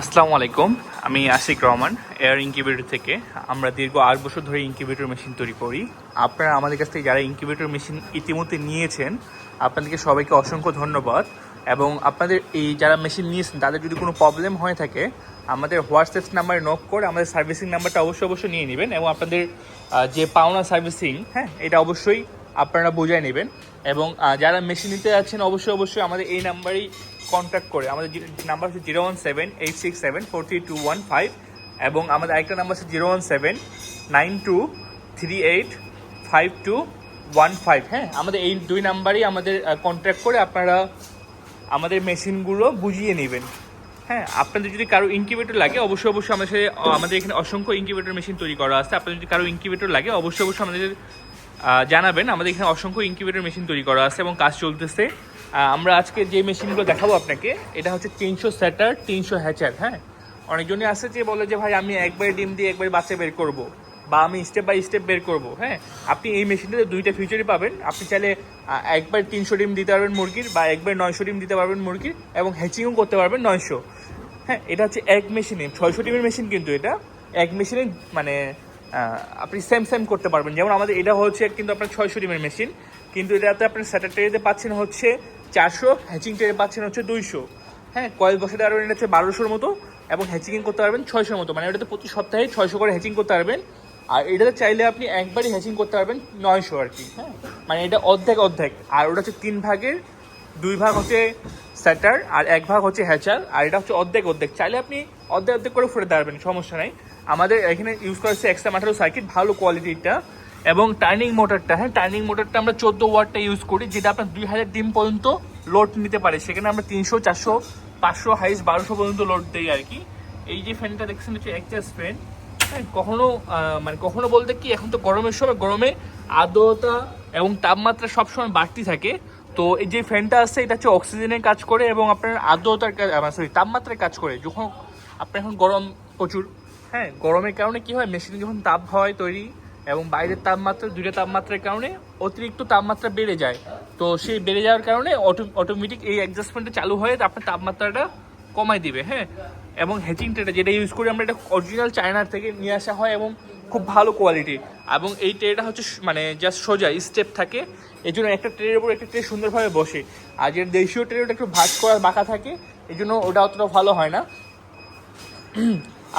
আসসালামু আলাইকুম, আমি আশিক রহমান, এয়ার ইনকিউবেটর থেকে। আমরা দীর্ঘ আট বছর ধরে ইনকিউবেটর মেশিন তৈরি করি। আপনারা আমাদের কাছ থেকে যারা ইনকিউবেটর মেশিন ইতিমধ্যে নিয়েছেন, আপনাদেরকে সবাইকে অসংখ্য ধন্যবাদ। এবং আপনাদের এই যারা মেশিন নিয়েছেন, তাদের যদি কোনো প্রবলেম হয়ে থাকে, আমাদের হোয়াটসঅ্যাপ নাম্বারে নক করে আমাদের সার্ভিসিং নাম্বারটা অবশ্যই অবশ্যই নিয়ে নেবেন। এবং আপনাদের যে পাওনা সার্ভিসিং হ্যাঁ এটা অবশ্যই আপনারা বুঝাই নেবেন। এবং যারা মেশিন নিতে যাচ্ছেন অবশ্যই অবশ্যই আমাদের এই নাম্বারেই কন্ট্যাক্ট করে। আমাদের নাম্বার হচ্ছে zero one seven eight six seven four three two one five এবং আমাদের আরেকটা নাম্বার হচ্ছে zero one seven nine two three eight five two one five হ্যাঁ আমাদের এই দুই নাম্বারই আমাদের কন্ট্যাক্ট করে আপনারা আমাদের মেশিনগুলো বুঝিয়ে নেবেন। হ্যাঁ আপনাদের যদি কারও ইনকিউবেটর লাগে, অবশ্যই অবশ্যই আমাদের সাথে- আমাদের এখানে অসংখ্য ইনকিউবেটর মেশিন তৈরি করা আছে। আপনাদের যদি কারও ইনকিউবেটর লাগে, অবশ্যই অবশ্যই আমাদের জানাবেন, আমাদের এখানে অসংখ্য ইনকিউবেটর মেশিন তৈরি করা আছে এবং কাজ চলতেছে। আমরা আজকে যে মেশিনগুলো দেখাবো আপনাকে, এটা হচ্ছে তিনশো স্যাটার তিনশো হ্যাচার হ্যাঁ? অনেকজনই আছে যে বলে যে, ভাই, আমি একবার ডিম দিয়ে একবার বাচ্চা বের করব বা আমি স্টেপ বাই স্টেপ বের করব। হ্যাঁ আপনি এই মেশিনটাতে দুইটা ফিচারই পাবেন। আপনি চাইলে একবার তিনশো ডিম দিতে পারবেন মুরগির বা একবার নয়শো ডিম দিতে পারবেন মুরগির এবং হ্যাচিংও করতে পারবেন নয়শো। হ্যাঁ এটা হচ্ছে এক মেশিনে ছয়শো ডিমের মেশিন কিন্তু এটা। এক মেশিনে মানে আপনি সেম সেম করতে পারবেন। যেমন আমাদের এটা হচ্ছে কিন্তু আপনার ছয়শো ডিমের মেশিন কিন্তু এটাতে আপনার স্যাটারডেতে পাচ্ছেন হচ্ছে চারশো হ্যাচিং ট্রে পাচ্ছেন হচ্ছে দুইশো। হ্যাঁ কয়েল বসাতে পারবেন, এটা হচ্ছে বারোশোর মতো, এবং হ্যাচিং করতে পারবেন ছয়শোর মতো। মানে ওটাতে প্রতি সপ্তাহে ছয়শো করে হ্যাচিং করতে পারবেন। আর এটাতে চাইলে আপনি একবারই হ্যাচিং করতে পারবেন নয়শো আর কি হ্যাঁ। মানে এটা অর্ধেক অর্ধেক। আর ওটা হচ্ছে তিন ভাগের, দুই ভাগ হচ্ছে স্যাটার আর এক ভাগ হচ্ছে হ্যাচার আর এটা হচ্ছে অর্ধেক অর্ধেক। চাইলে আপনি অর্ধেক অর্ধেক করে ফুটে পারবেন, সমস্যা নাই। আমাদের এখানে ইউজ করা হচ্ছে এক্সট্রা আঠারো সার্কিট ভালো কোয়ালিটিটা এবং টার্নিং মোটরটা হ্যাঁ টার্নিং মোটরটা আমরা চোদ্দ ওয়াটটা ইউজ করি, যেটা আপনার দুই হাজার ডিম পর্যন্ত লোড নিতে পারে। সেখানে আমরা তিনশো, চারশো, পাঁচশো হাইস বারোশো পর্যন্ত লোড দিই আর কি। এই যে ফ্যানটা দেখছেন, হচ্ছে এক্সাস ফ্যান হ্যাঁ কখনো মানে কখনো বলতে কি, এখন তো গরমের সময়, গরমে আর্দ্রতা এবং তাপমাত্রা সবসময় বাড়তি থাকে। তো এই যে ফ্যানটা আছে এটা হচ্ছে অক্সিজেনের কাজ করে এবং আপনার আর্দ্রতার সরি তাপমাত্রার কাজ করে। যখন, আপনার এখন গরম প্রচুর হ্যাঁ গরমের কারণে কি হয়? মেশিনে যখন তাপ হয় তৈরি এবং বাইরের তাপমাত্রা দুইটা তাপমাত্রার কারণে অতিরিক্ত তাপমাত্রা বেড়ে যায়। তো সেই বেড়ে যাওয়ার কারণে অটোমেটিক এই অ্যাডজাস্টমেন্টটা চালু হয়ে আপনার তাপমাত্রাটা কমাই দিবে হ্যাঁ? এবং হ্যাচিং ট্রেটা যেটা ইউজ করি আমরা, এটা অরিজিনাল চায়নার থেকে নিয়ে আসা হয় এবং খুব ভালো কোয়ালিটি এবং এই ট্রেটা হচ্ছে মানে জাস্ট সোজা স্টেপ থাকে। এই জন্য একটা ট্রের উপর একটা ট্রে সুন্দরভাবে বসে। আর যে দেশীয় ট্রে ওটা একটু ভাঁজ করা বাঁকা থাকে এই জন্য ওটা অতটা ভালো হয় না।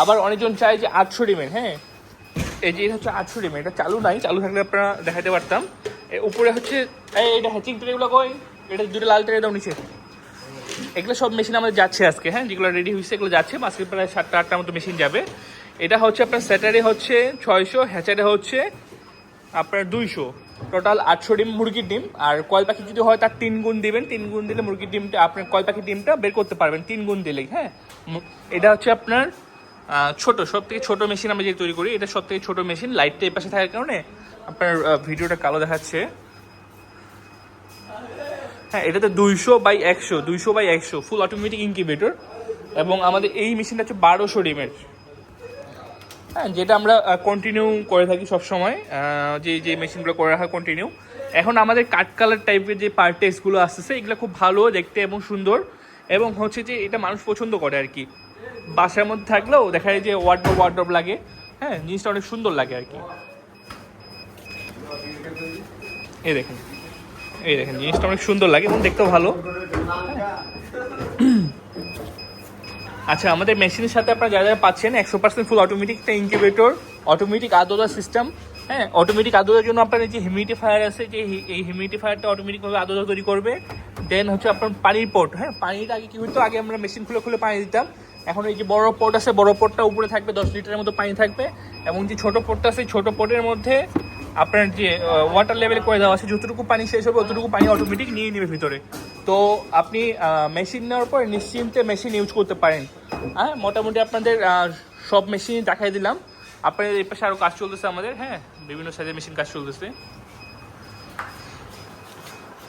আবার অনেকজন চায় যে আটশো ডিমের হ্যাঁ? এই যে এটা হচ্ছে আটশো ডিমের, এটা চালু নাই, চালু থাকলে আপনারা দেখাতে পারতাম। উপরে হচ্ছে এটা হ্যাচিং ট্রেগুলো কই? এটা দুটো লাল ট্রে দাও নিচে। এগুলো সব মেশিন আমাদের যাচ্ছে আজকে হ্যাঁ? যেগুলো রেডি হয়েছে এগুলো যাচ্ছে। আজকে প্রায় সাতটা আটটার মতো মেশিন যাবে। এটা হচ্ছে আপনার স্যাটারে হচ্ছে ছয়শো হ্যাচারে হচ্ছে আপনার দুইশো। টোটাল আটশো ডিম মুরগির ডিম, আর কয় পাখি যদি হয় তার তিন গুণ দিবেন। তিন গুণ দিলে মুরগির ডিমটা, আপনার কয় পাখির ডিমটা বের করতে পারবেন, তিন গুণ দিলেই হ্যাঁ? এটা হচ্ছে আপনার ছোট সব থেকে ছোটো মেশিন আমরা যে তৈরি করি, এটা সব থেকে ছোটো মেশিন লাইটটা এই পাশে থাকার কারণে আপনার ভিডিওটা কালো দেখাচ্ছে। হ্যাঁ এটাতে দুইশো বাই একশো, দুইশো বাই একশো ফুল অটোমেটিক ইনকিউবেটর এবং আমাদের এই মেশিনটা হচ্ছে বারোশো ডিমের হ্যাঁ যেটা আমরা কন্টিনিউ করে থাকি সব সময় যে যে মেশিনগুলো করে রাখা কন্টিনিউ এখন আমাদের কাট কালার টাইপের যে পার্টেক্সগুলো আসতেছে, এগুলো খুব ভালো দেখতে এবং সুন্দর। এবং হচ্ছে যে, এটা মানুষ পছন্দ করে আর কি। বাসার মধ্যে থাকলেও দেখা যায় যে ওয়ার্ড ওয়ার্ড্রপ লাগে। হ্যাঁ জিনিসটা অনেক সুন্দর লাগে আর কি। এই দেখেন। এই দেখেন, জিনিসটা অনেক সুন্দর লাগে, এবং দেখতেও ভালো। আচ্ছা আমাদের মেশিনের সাথে আপনারা যা যা পাচ্ছেন, একশো percent full automatic incubator automatic আদোদা system হ্যাঁ অটোমেটিক আদোদার জন্য আপনার যে হিউমিডিফায়ার আছে, যে এই হিউমিডিফায়ারটা অটোমেটিকভাবে আদোদা তৈরি করবে। দেন হচ্ছে আপনার পানির পট হ্যাঁ পানিটা আগে কি হতো আগে আমরা মেশিন খুলে খুলে পানি দিতাম। এখন এই যে বড় পট আছে, বড় পটটা উপরে থাকবে, দশ লিটারের মতো পানি থাকবে। এবং যে ছোট পটটা আছে, ছোট পটের মধ্যে আপনার যে ওয়াটার লেভেল করে দেওয়া আছে, যতটুকু পানি শেষ হবে, অতটুকু পানি অটোমেটিক নিয়ে নেবে ভিতরে। তো আপনি মেশিন নেওয়ার পর নিশ্চিন্তে মেশিন ইউজ করতে পারেন। হ্যাঁ মোটামুটি আপনাদের সব মেশিন দেখাই দিলাম। আপনাদের এই পাশে আরও কাজ চলতেছে আমাদের হ্যাঁ। বিভিন্ন সাইজের মেশিন কাজ চলতেছে।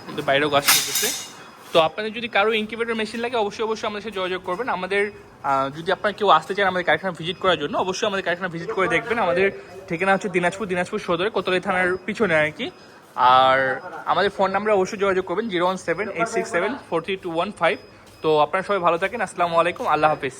কিন্তু বাইরেও কাজ চলতেছে। তো আপনাদের যদি কারও ইনকিউবেটর মেশিন লাগে, অবশ্যই অবশ্যই আমাদের সাথে যোগাযোগ করবেন। আমাদের যদি আপনার কেউ আসতে চান আমাদের কারখানা ভিজিট করার জন্য, অবশ্যই আমাদের কারখানা ভিজিট করে দেখবেন। আমাদের ঠিকানা হচ্ছে দিনাজপুর দিনাজপুর সদরে কোতলাই থানার পিছনে আর কি। আর আমাদের ফোন নাম্বারে অবশ্যই যোগাযোগ করবেন zero one seven eight six seven four three two one five তো আপনারা সবাই ভালো থাকেন। আসসালামু আলাইকুম। আল্লাহ হাফিজ।